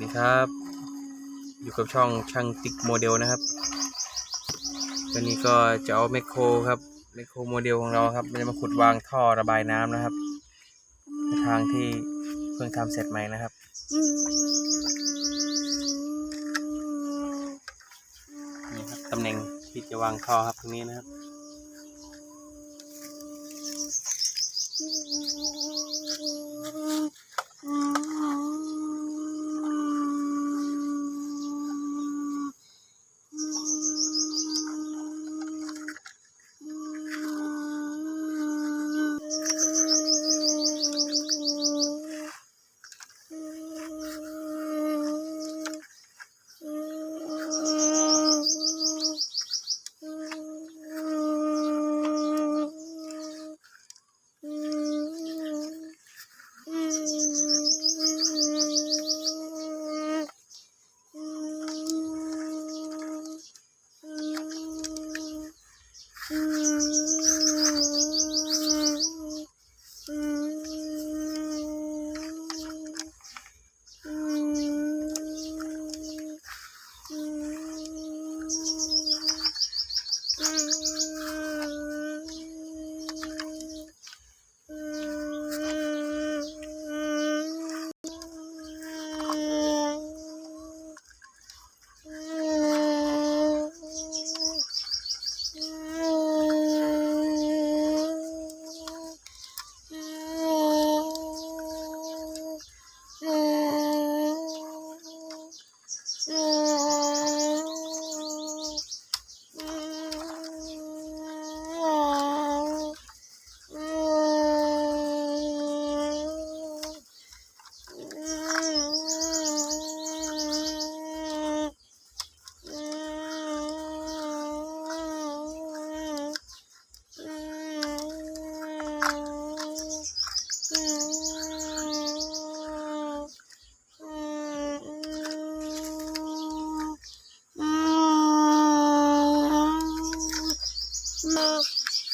สวัสดีครับ อยู่กับช่องช่างติ๊กโมเดลนะครับวันนี้ก็จะเอาแมคโครครับแมคโครโมเดลของเราครับจะมาขุดวางท่อระบายน้ำนะครับ ทางที่เพิ่งทำเสร็จใหม่นะครับนี่ครับตำแหน่งที่จะวางท่อครับตรงนี้นะครับ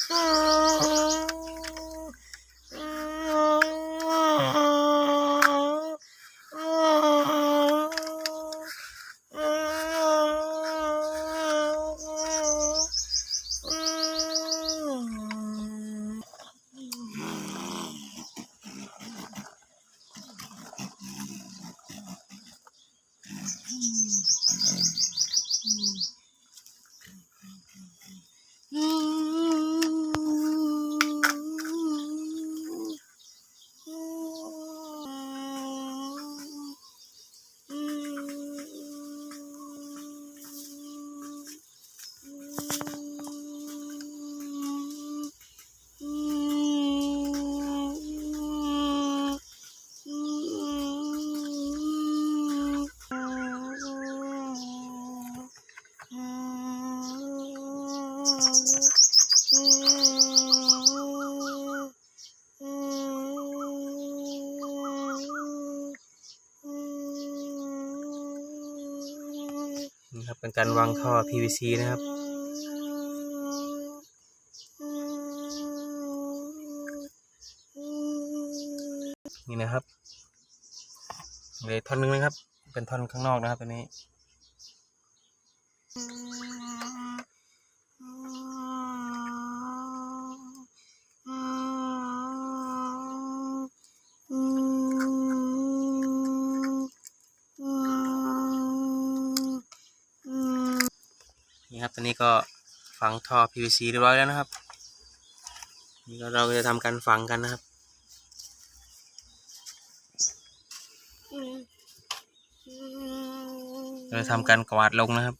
Ah. นี่ครับเป็นการวางท่อ PVC นะครับ นี่นะครับเหลย ท่อนนึงนะครับ เป็นท่อนข้างนอกนะครับตัวนี้นี่ครับตอนนี้ก็ฝังท่อ PVC เรียบร้อยแล้วนะครับ นี่ก็เราจะทำการฝังกันนะครับ เราจะทำการกวาดลงนะครับ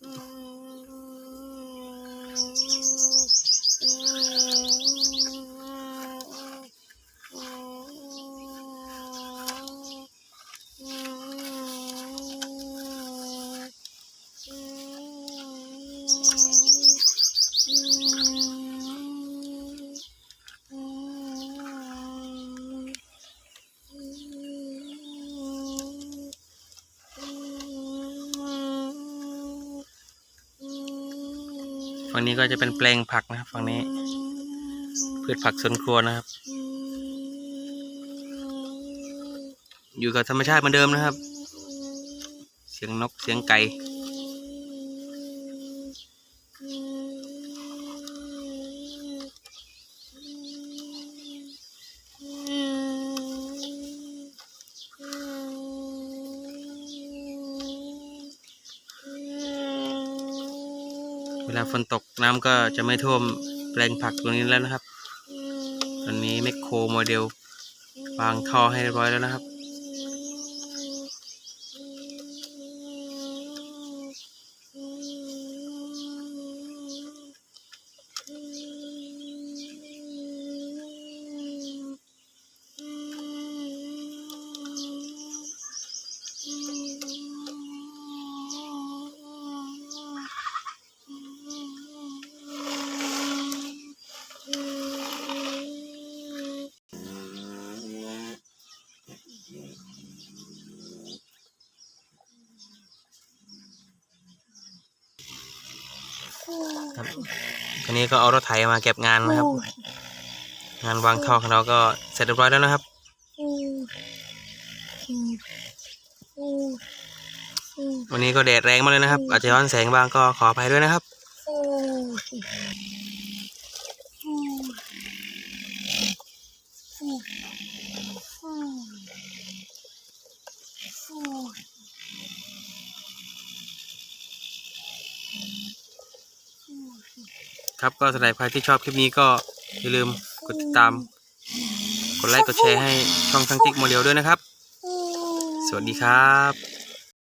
วันนี้ก็จะเป็นแปลงผักนะครับฝั่งนี้ พืชผักสวนครัวนะครับ อยู่กับธรรมชาติเหมือนเดิมนะครับ เสียงนกเสียงไก่ เวลาฝนตกน้ำก็จะไม่ท่วมแปลงผักตรงนี้แล้วนะครับ ตอนนี้แมคโครโมเดลวางท่อให้เรียบร้อยแล้วนะครับ ครับทีนี้ก็เอารถไถมาเก็บงานนะครับ งานวางท่อของเราก็เสร็จเรียบร้อยแล้วนะครับวันนี้ก็แดดแรงมากเลยนะครับ อาจจะย้อนแสงบ้างก็ขออภัยด้วยนะครับ ครับก็สำหรับใครที่ชอบคลิปนี้ก็อย่าลืมกดติดตาม กดไลค์กดแชร์ให้ช่องทั้งติ๊กโมเดลด้วยนะครับ สวัสดีครับ